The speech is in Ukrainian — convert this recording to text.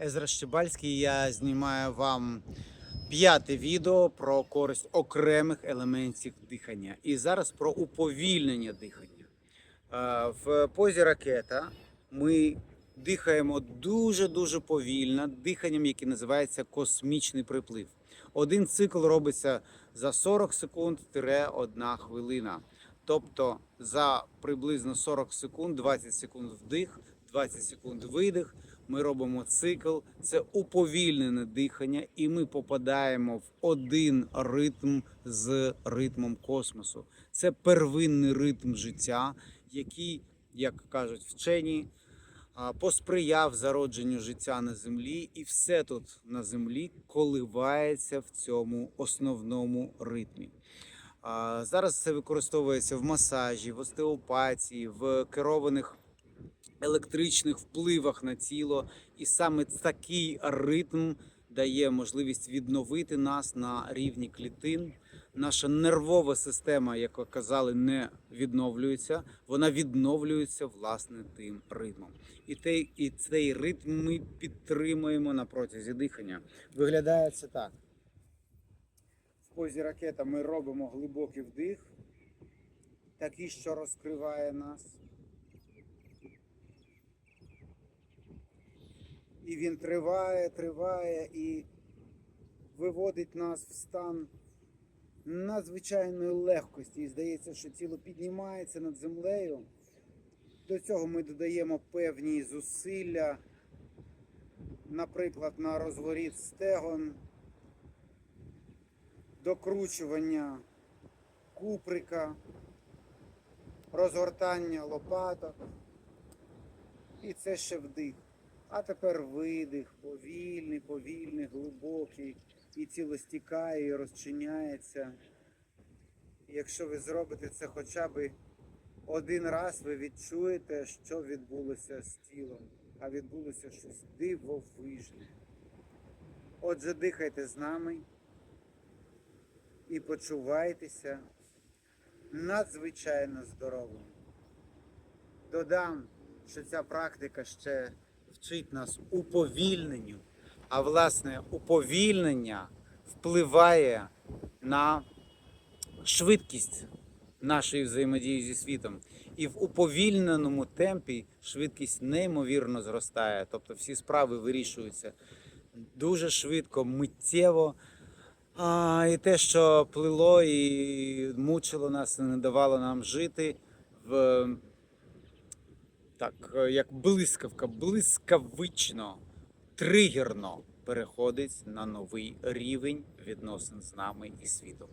Езра Щебальський. Я знімаю вам п'яте відео про користь окремих елементів дихання. І зараз про уповільнення дихання. Е, В позі ракета ми дихаємо дуже-дуже повільно, диханням, яке називається космічний приплив. Один цикл робиться за 40 секунд 1 хвилина. Тобто за приблизно 40 секунд, 20 секунд вдих, 20 секунд видих. Ми робимо цикл, це уповільнене дихання, і ми попадаємо в один ритм з ритмом космосу. Це первинний ритм життя, який, як кажуть вчені, посприяв зародженню життя на землі, і все тут на землі коливається в цьому основному ритмі. Зараз це використовується в масажі, в остеопатії, в керованих електричних впливах на тіло, і саме такий ритм дає можливість відновити нас на рівні клітин. Наша нервова система, як казали, не відновлюється. Вона відновлюється власне тим ритмом. І той, і цей ритм ми підтримуємо на протязі дихання. Виглядає це так. В позі ракета ми робимо глибокий вдих, такий, що розкриває нас. І він триває, триває і виводить нас в стан надзвичайної легкості. І здається, що тіло піднімається над землею. До цього ми додаємо певні зусилля, наприклад, на розворіт стегон, докручування куприка, розгортання лопаток. І це ще вдих. А тепер видих, повільний, повільний, глибокий, і тіло стікає і розчиняється. І якщо ви зробите це хоча б один раз, ви відчуєте, що відбулося з тілом, а відбулося щось дивовижне. Отже, дихайте з нами і почувайтеся надзвичайно здоровим. Додам, що ця практика ще вчить нас уповільненню, а власне уповільнення впливає на швидкість нашої взаємодії зі світом. І в уповільненому темпі швидкість неймовірно зростає. Тобто всі справи вирішуються дуже швидко, миттєво. А, і те, що плило і мучило нас, і не давало нам жити в так, е, як блискавка, блискавично, тригерно переходить на новий рівень відносин з нами і світом.